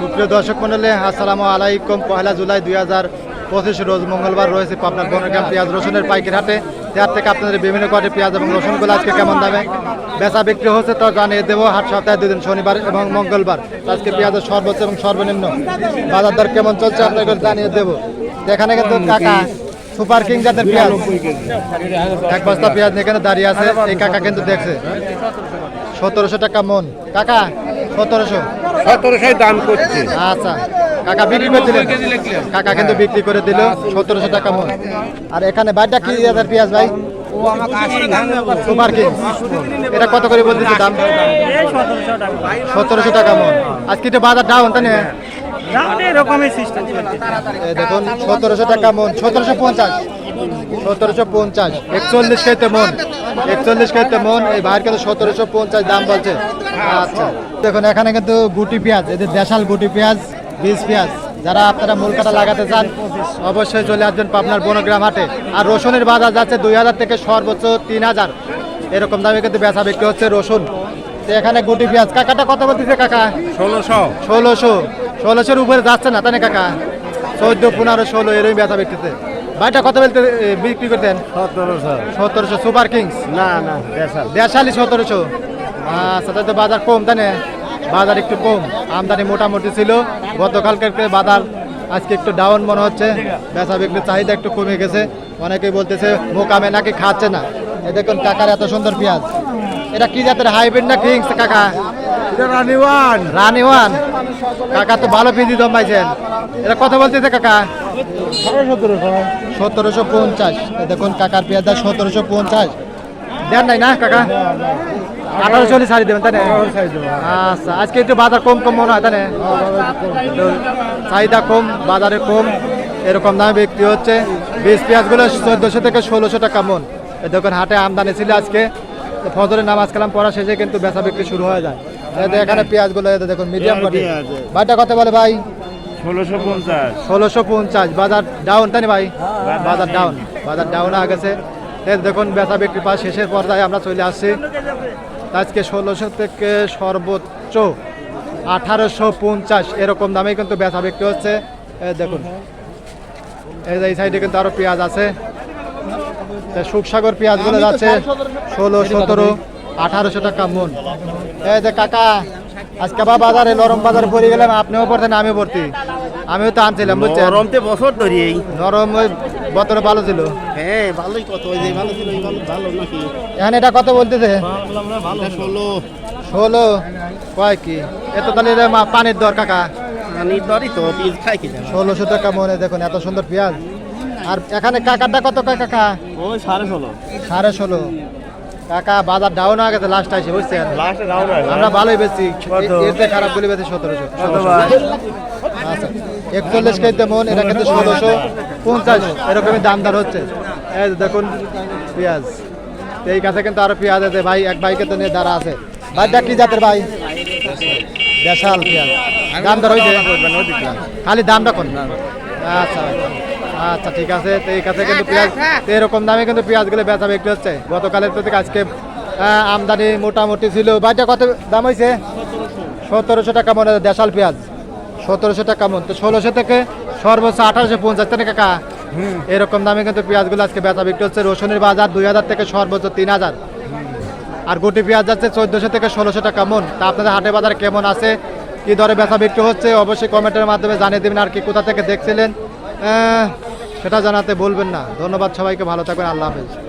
সুপ্রিয় দর্শক মন্ডলী আসসালামু আলাইকুম। পহেলা জুলাই দুই হাজার পঁচিশ রোজ মঙ্গলবার রয়েছে পাবনার বনগ্রাম পেঁয়াজ রসুনের পাইকারি হাটে। তার থেকে আপনাদের বিভিন্ন কোয়ালিটির পেঁয়াজ এবং রসুনগুলো আজকে কেমন দামে? বেচা বিক্রি হচ্ছে তা জানিয়ে দেবো, হাট সপ্তাহে দুদিন শনিবার এবং মঙ্গলবার। আজকে পেঁয়াজের সর্বোচ্চ এবং সর্বনিম্ন বাজার দর কেমন চলছে আপনাকে জানিয়ে দেবো। এখানে কিন্তু কাকা, সুপার কিং জাতের পেঁয়াজ। এক বস্তা পেঁয়াজ এখানে দাঁড়িয়ে আছে, এই কাকা কিন্তু দেখছে। সতেরোশো টাকা মন। কাকা, সতেরোশো। সতেরোশো দাম করছে। আচ্ছা কাকা বিক্রি করে দিলেন। কাকা কিন্তু বিক্রি করে দিল সতেরোশো টাকা মন আর এখানে বাইরটা কি হাজার পেঁয়াজ ভাই? Super king. এটা কত করে বলতেছে দাম? সতেরোশো টাকা মন আজকে তো বাজার ডাউন তাই না? দেখুন সতেরোশো টাকা মন সতেরোশো পঞ্চাশ। সতেরোশো পঞ্চাশ। একচল্লিশ খেতে মন একচল্লিশ খেতে মন এই ভাইয়ের কিন্তু সতেরোশো পঞ্চাশ দাম বলছে। আচ্ছা। দেখুন এখানে কিন্তু গুটি পেঁয়াজ এদের দেশাল গুটি পেঁয়াজ বীজ পেঁয়াজ যারা আপনারা মূল কাটা লাগাতে চান অবশ্যই চলে আসবেন পাবনার বনগ্রাম হাটে। আর রসুনের বাজার যাচ্ছে দুই হাজার থেকে সর্বোচ্চ তিন হাজার। এরকম দামে কিন্তু বেচা বিক্রি হচ্ছে রসুন। তো এখানে গুটি পেঁয়াজ কাকাটা কত বলতেছে কাকা? ষোলোশো। ষোলোশো। ষোলোশোর উপরে যাচ্ছে না তাই কাকা? চোদ্দ পনেরো ষোলো এরকম ব্যথা বিক্রিতে। ভাইটা কত বলতে বিক্রি করতেন? সতেরোশো। সতেরোশো সুপার কিংস? না না দেশাল। দেড়শালি সতেরোশো। আচ্ছা তাই তো বাজার কম তাই না? বাজার একটু কম। আমদানি মোটামুটি ছিল। গতকালকের থেকে বাজার আজকে একটু ডাউন মনে হচ্ছে। বেচা বিক্রির চাহিদা একটু কমে গেছে। অনেকেই বলতেছে মোকামে নাকি খাচ্ছে না। এই দেখুন কাকার এত সুন্দর পেঁয়াজ। এটা কি জাতের হাইব্রিড না কিংস কাকা? কাকা তো ভালো জমাইছেন এটা কথা বলতেছে কাকা? সতেরোশো পঞ্চাশ। দেখুন কাকার পেঁয়াজ সতেরোশো পঞ্চাশ। দেন নাই না কাকা? আচ্ছা আজকে একটু বাজার কম কম চাহিদা কম, বাজারে কম, এরকম দামে বিক্রি হচ্ছে। বীজ পেঁয়াজগুলো চোদ্দোশো থেকে ষোলোশো টাকা মন। দেখুন হাটে আমদানি ছিল আজকে। ফজরের নামাজ কালাম পড়া শেষে কিন্তু বেচা বিক্রি শুরু হয়ে যায়। এখানে পেঁয়াজগুলো এই যে দেখুন মিডিয়াম কোয়ালিটি ভাইটা কত বলে ভাই? ষোলোশো পঞ্চাশ। ষোলোশো পঞ্চাশ। বাজার ডাউন তাই না ভাই? বাজার ডাউন বাজার ডাউন হয়ে গেছে। দেখুন বেচা বিক্রি পাওয়া শেষের পর্যায়ে আমরা চলে আসছি। আজকে ষোলোশো থেকে সর্বোচ্চ আঠারোশো পঞ্চাশ এরকম দামে কিন্তু বেচা বিক্রি হচ্ছে। দেখুন। এই সাইডে কিন্তু আরও পেঁয়াজ আছে। সুখসাগর পেঁয়াজগুলো যাচ্ছে ষোলো সতেরো। আঠারোশো টাকা মন। এই যে কাকা আজকে বা বাজারে নরম বাজারে পড়ে গেলাম আপনিও পড়তেন আমিও পড়তি। আমিও তো আনছিলাম বুঝছেন? গরমতে বছর ধরি নরম ওই বতরে ভালো ছিল। হ্যাঁ ভালোই কত ওই যে ভালো ছিল ভালো নাকি? এখন এটা কত বলতেছে? ষোলো। ষোলো? কয় কি? এত তাহলে পানির দর কাকা। রানি দরই তো পিস খাই কি ষোলোশো টাকা মনে দেখুন এত সুন্দর পেঁয়াজ। আর এখানে কাকাটা কত কয় কাকা? ওই সাড়ে ষোলো। সাড়ে ষোলো। কাকা বাজার ডাউন হয়ে গেছে লাস্ট আসে বুঝছেন? লাস্টে আমরা ভালোই বেশি? এতে খারাপ বলে বেশি সতেরোশো। আচ্ছা একচল্লিশ কেজিতে মন এটা কিন্তু ষোলোশো। পঞ্চাশ এরকমই দাম দর হচ্ছে। এই দেখুন পেঁয়াজ। এই কাছে কিন্তু আরও পেঁয়াজ আছে। ভাই এক ভাইকে তো নিয়ে দাঁড়া আছে। ভাইটা কি জাতের ভাই। দেশাল পেঁয়াজ। দাম দর হয়েছে? খালি দামটা কোন? আচ্ছা। আচ্ছা ঠিক আছে। তো এই কাছে কিন্তু পেঁয়াজ এরকম দামে কিন্তু পেঁয়াজগুলো বেচা বিক্রি হচ্ছে। গতকালের থেকে আজকে আমদানি মোটামুটি ছিল। ভাইটা কত দাম হয়েছে সতেরোশো টাকা মনে হয় দেশাল পেঁয়াজ। সতেরোশো টাকা মন। তো ষোলোশো থেকে সর্বোচ্চ আঠারোশো পঞ্চাশ। টাকা কাকা? এরকম দামে কিন্তু পেঁয়াজগুলো আজকে বেচা বিক্রি হচ্ছে। রসুনের বাজার দুই হাজার থেকে সর্বোচ্চ তিন হাজার। আর গুটি পেঁয়াজ যাচ্ছে চোদ্দোশো থেকে ষোলোশো টাকা মন। তা আপনাদের হাটে বাজার কেমন আছে? কি দরে বেচা বিক্রি হচ্ছে? অবশ্যই কমেন্টের মাধ্যমে জানিয়ে দেবেন। আর কি কোথা থেকে দেখছিলেন? সেটা জানাতে বলবেন না। ধন্যবাদ সবাইকে ভালো থাকবেন আল্লাহ হাফেজ।